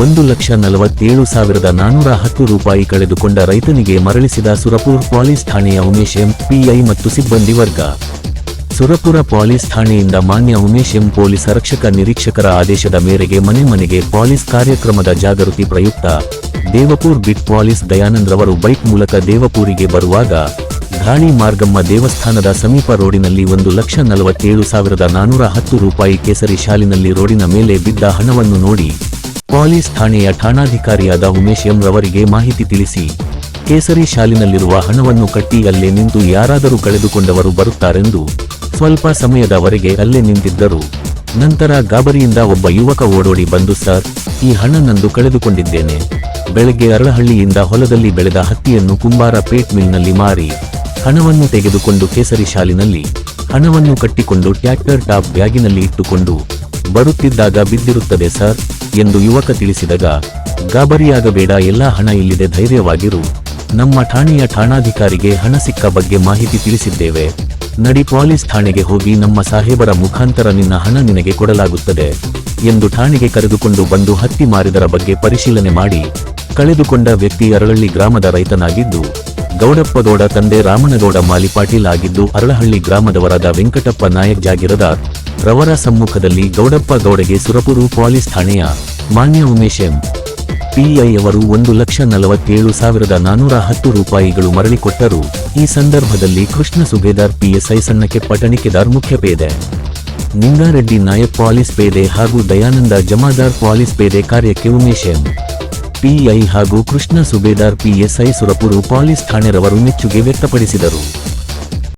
ಒಂದು ಲಕ್ಷ ನಲವತ್ತೇಳು ಸಾವಿರದ ನಾನೂರ ಹತ್ತು ರೂಪಾಯಿ ಕಳೆದುಕೊಂಡ ರೈತನಿಗೆ ಮರಳಿಸಿದ ಸುರಪುರ್ ಪೊಲೀಸ್ ಠಾಣೆಯ ಉಮೇಶ್ ಎಂ, ಪಿಐ ಮತ್ತು ಸಿಬ್ಬಂದಿ ವರ್ಗ. ಸುರಪುರ ಪೊಲೀಸ್ ಠಾಣೆಯಿಂದ ಮಾನ್ಯ ಉಮೇಶ್ ಎಂ, ಪೊಲೀಸ್ ಆರಕ್ಷಕ ನಿರೀಕ್ಷಕರ ಆದೇಶದ ಮೇರೆಗೆ ಮನೆ ಮನೆಗೆ ಪೊಲೀಸ್ ಕಾರ್ಯಕ್ರಮದ ಜಾಗೃತಿ ಪ್ರಯುಕ್ತ ದೇವಪುರ್ ಬಿಟ್ ಪೊಲೀಸ್ ದಯಾನಂದ್ರವರು ಬೈಕ್ ಮೂಲಕ ದೇವಪುರಿಗೆ ಬರುವಾಗ ಘಾಣಿ ಮಾರ್ಗಮ್ಮ ದೇವಸ್ಥಾನದ ಸಮೀಪ ರೋಡಿನಲ್ಲಿ ಒಂದು ಲಕ್ಷ ನಲವತ್ತೇಳು ಸಾವಿರದ ನಾನೂರ ಹತ್ತು ರೂಪಾಯಿ ಕೇಸರಿ ಶಾಲಿನಲ್ಲಿ ರೋಡಿನ ಮೇಲೆ ಬಿದ್ದ ಹಣವನ್ನು ನೋಡಿ ಪೊಲೀಸ್ ಠಾಣೆಯ ಠಾಣಾಧಿಕಾರಿಯಾದ ಉಮೇಶ್ ಎಂ ರವರಿಗೆ ಮಾಹಿತಿ ತಿಳಿಸಿ, ಕೇಸರಿ ಶಾಲಿನಲ್ಲಿರುವ ಹಣವನ್ನು ಕಟ್ಟಿ ಅಲ್ಲೇ ನಿಂತು ಯಾರಾದರೂ ಕಳೆದುಕೊಂಡವರು ಬರುತ್ತಾರೆಂದು ಸ್ವಲ್ಪ ಸಮಯದವರೆಗೆ ಅಲ್ಲೇ ನಿಂತಿದ್ದರು. ನಂತರ ಗಾಬರಿಯಿಂದ ಒಬ್ಬ ಯುವಕ ಓಡೋಡಿ ಬಂದು, ಸರ್, ಈ ಹಣ ನಂದು ಕಳೆದುಕೊಂಡಿದ್ದೇನೆ. ಬೆಳಗ್ಗೆ ಅರಳಹಳ್ಳಿಯಿಂದ ಹೊಲದಲ್ಲಿ ಬೆಳೆದ ಹತ್ತಿಯನ್ನು ಕುಂಬಾರ ಪೇಟ್ ಮಿಲ್ನಲ್ಲಿ ಮಾರಿ, ಹಣವನ್ನು ತೆಗೆದುಕೊಂಡು ಕೇಸರಿ ಶಾಲಿನಲ್ಲಿ, ಹಣವನ್ನು ಕಟ್ಟಿಕೊಂಡು ಟ್ಯಾಕ್ಟರ್ ಟಾಪ್ ಬ್ಯಾಗಿನಲ್ಲಿ ಇಟ್ಟುಕೊಂಡು ಬರುತ್ತಿದ್ದಾಗ ಬಿದ್ದಿರುತ್ತದೆ, ಸರ್ ಎಂದು ಯುವಕ ತಿಳಿಸಿದಾಗ, ಗಾಬರಿಯಾಗಬೇಡ, ಎಲ್ಲಾ ಹಣ ಇಲ್ಲಿದೆ, ಧೈರ್ಯವಾಗಿರು. ನಮ್ಮ ಠಾಣೆಯ ಠಾಣಾಧಿಕಾರಿಗೆ ಹಣ ಸಿಕ್ಕ ಬಗ್ಗೆ ಮಾಹಿತಿ ತಿಳಿಸಿದ್ದೇವೆ. ನಡಿ ಪೊಲೀಸ್ ಠಾಣೆಗೆ ಹೋಗಿ ನಮ್ಮ ಸಾಹೇಬರ ಮುಖಾಂತರ ನಿನ್ನ ಹಣ ನಿನಗೆ ಕೊಡಲಾಗುತ್ತದೆ ಎಂದು ಠಾಣೆಗೆ ಕರೆದುಕೊಂಡು ಬಂದು ಹತ್ತಿ ಮಾರಿದರ ಬಗ್ಗೆ ಪರಿಶೀಲನೆ ಮಾಡಿ, ಕಳೆದುಕೊಂಡ ವ್ಯಕ್ತಿ ಅರಳಳ್ಳಿ ಗ್ರಾಮದ ರೈತನಾಗಿದ್ದು, ಗೌಡಪ್ಪಗೌಡ ತಂದೆ ರಾಮನಗೌಡ ಮಾಲಿಪಾಟೀಲ್ ಆಗಿದ್ದು ಅರಳಹಳ್ಳಿ ಗ್ರಾಮದವರಾದ ವೆಂಕಟಪ್ಪ ನಾಯಕ್ ಜಾಗಿರದಾರ್ ರವರ ಸಮ್ಮುಖದಲ್ಲಿ ಗೌಡಪ್ಪ ಗೌಡಗೆ ಸುರಪುರು ಪೊಲೀಸ್ ಠಾಣೆಯ ಮಾನ್ಯ ಉಮೇಶ್ ಎಂ. ಪಿಐ ಅವರು ಒಂದು ಲಕ್ಷ ನಲವತ್ತೇಳು ಸಾವಿರದ ನಾನೂರ ಹತ್ತು ರೂಪಾಯಿಗಳು ಮರಳಿಕೊಟ್ಟರು ಈ ಸಂದರ್ಭದಲ್ಲಿ ಕೃಷ್ಣ ಸುಬೇದಾರ್ ಪಿಎಸ್ಐ ಸಣ್ಣಕ್ಕೆ ಪಟಣಿಕೆದಾರ್ ಮುಖ್ಯ ಪೇದೆ ನಿಂಗಾರೆಡ್ಡಿ ನಾಯಕ್ ಪಾಲಿಸ್ ಪೇದೆ ಹಾಗೂ ದಯಾನಂದ ಜಮಾದಾರ್ ಪಾಲಿಸ್ ಪೇದೆ ಕಾರ್ಯಕ್ಕೆ ಉಮೇಶ್ ಎಂ. ಪಿಐ ಹಾಗೂ ಕೃಷ್ಣ ಸುಬೇದಾರ್ ಪಿಎಸ್ಐ ಸುರಪುರು ಪಾಲಿಸ್ ಠಾಣೆರವರು ಮೆಚ್ಚುಗೆ ವ್ಯಕ್ತಪಡಿಸಿದರು.